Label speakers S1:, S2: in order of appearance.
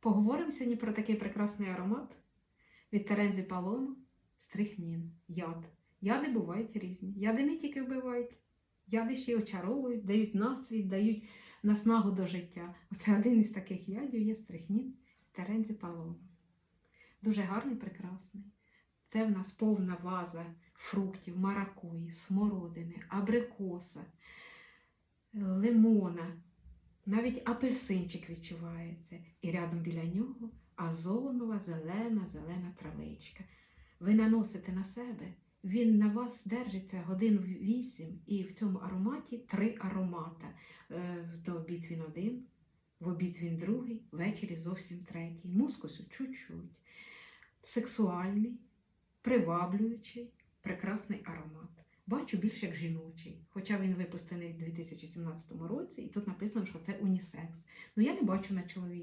S1: Поговоримо сьогодні про такий прекрасний аромат від Терензі Палома стрихнін, яд. Яди бувають різні. Яди не тільки вбивають, яди ще й очаровують, дають настрій, дають наснагу до життя. Оце один із таких ядів є стрихнін Терензі Палома. Дуже гарний, прекрасний. Це в нас повна ваза фруктів, маракуї, смородини, абрикоса, лимона, навіть апельсинчик відчувається. І рядом біля нього азонова зелена, зелена травичка. Ви наносите на себе, він на вас держиться годин вісім, і в цьому ароматі три аромата. Е, До обід він один, в обід він другий, ввечері зовсім третій. Мускусу чуть-чуть. Сексуальний, приваблюючий, прекрасний аромат. Бачу більше як жіночий, хоча він випустений в 2017 році, і тут написано, що це унісекс. Ну я не бачу на чоловіка.